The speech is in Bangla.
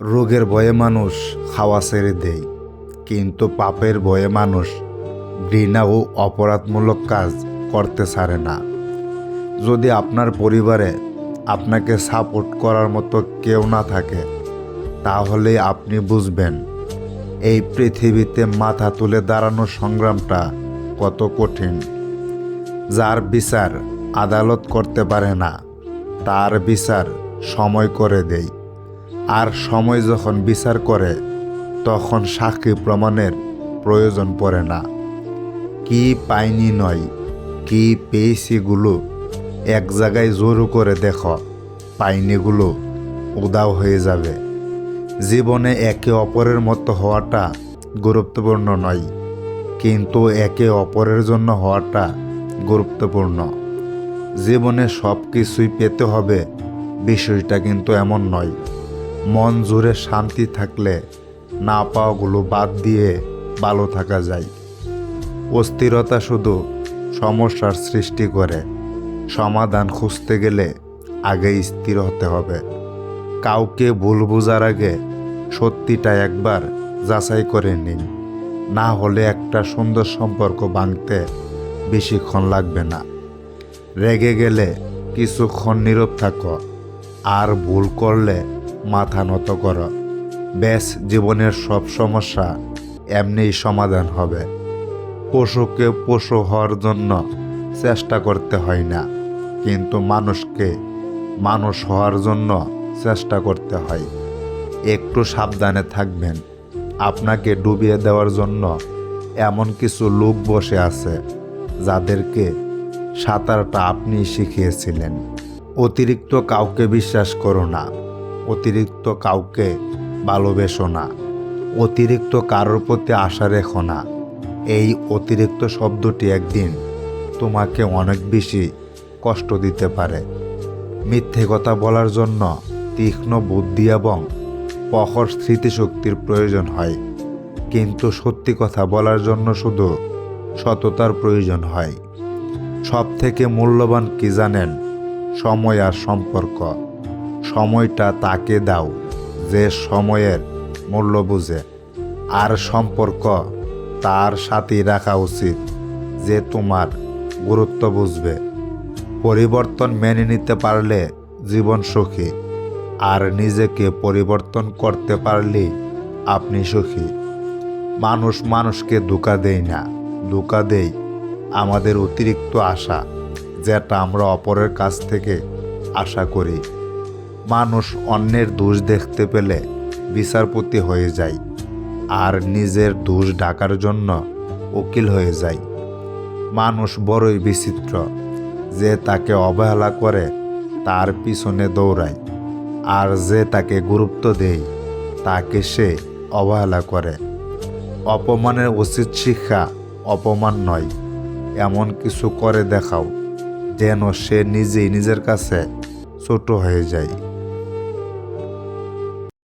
রোগের ভয়ে মানুষ খাওয়া ছেড়ে দেয়। কিন্তু পাপের ভয়ে মানুষ ঘৃণা ও অপরাধমূলক কাজ করতে ছাড়ে না। যদি আপনার পরিবারে আপনাকে সাপোর্ট করার মতো কেউ না থাকে, তাহলে আপনি বুঝবেন, এই পৃথিবীতে মাথা তুলে দাঁড়ানোর সংগ্রামটা কত কঠিন। যার বিচার আদালত করতে পারে না, তার বিচার সময় করে দেয়। আর সময় যখন বিচার করে, তখন সাক্ষী প্রমাণের প্রয়োজন পড়ে না। কি পাইনি নয়, কি পেয়েছিগুলো এক জায়গায় জোর করে দেখো, পাইনিগুলো উদাও হয়ে যাবে। জীবনে একে অপরের মতো হওয়াটা গুরুত্বপূর্ণ নয়, কিন্তু একে অপরের জন্য হওয়াটা গুরুত্বপূর্ণ। জীবনে সব কিছুই পেতে হবে, বিষয়টা কিন্তু এমন নয়। মন জুড়ে শান্তি থাকলে না পাওয়াগুলো বাদ দিয়ে ভালো থাকা যায়। অস্থিরতা শুধু সমস্যার সৃষ্টি করে। সমাধান খুঁজতে গেলে আগে স্থির হতে হবে। কাউকে ভুল বোঝার আগে সত্যিটা একবার যাচাই করে নিন। না হলে একটা সুন্দর সম্পর্ক ভাঙতে বেশিক্ষণ লাগবে না। রেগে গেলে কিছুক্ষণ নীরব থাকো। আর ভুল করলে মাথা নত করো। ব্যাস, জীবনের সব সমস্যা এমনিই সমাধান হবে। পশুকে পশু হওয়ার জন্য চেষ্টা করতে হয় না, কিন্তু মানুষকে মানুষ হওয়ার জন্য চেষ্টা করতে হয়। একটু সাবধানে থাকবেন। আপনাকে ডুবিয়ে দেওয়ার জন্য এমন কিছু লোক বসে আছে, যাদেরকে সাঁতারটা আপনি শিখিয়েছিলেন। অতিরিক্ত কাউকে বিশ্বাস করো না। অতিরিক্ত কাউকে ভালোবেসো না। অতিরিক্ত কারোর প্রতি আশা রেখো না। এই অতিরিক্ত শব্দটি একদিন তোমাকে অনেক বেশি কষ্ট দিতে পারে। মিথ্যে কথা বলার জন্য তীক্ষ্ণ বুদ্ধি এবং প্রখর স্মৃতিশক্তির প্রয়োজন হয়। কিন্তু সত্যি কথা বলার জন্য শুধু সততার প্রয়োজন হয়। সব থেকে মূল্যবান কি জানেন? সময় আর সম্পর্ক। সময়টা তাকে দাও, যে সময়ের মূল্য বুঝে। আর সম্পর্ক তার সাথে রাখা উচিত, যে তোমার গুরুত্ব বুঝবে। পরিবর্তন মেনে নিতে পারলে জীবন সুখী, আর নিজেকে পরিবর্তন করতে পারলেই আপনি সুখী। মানুষ মানুষকে ধোকা দেয় না, ধোকা দেয় আমাদের অতিরিক্ত আশা, যেটা আমরা অপরের কাছ থেকে আশা করি। মানুষ অন্যের দোষ দেখতে পেলে বিচারপতি হয়ে যায় আর নিজের দোষ ডাকার জন্য উকিল হয়ে যায়। মানুষ বড়ই বিচিত্র যে তাকে অবহেলা করে তার পিছনে দৌড়ায় আর যে তাকে গুরুত্ব দেয় তাকে সে অবহেলা করে। অপমানের উচিত শিক্ষা অপমান নয়, এমন কিছু করে দেখাও, যেন সে নিজেই নিজের কাছে ছোট হয়ে যায়।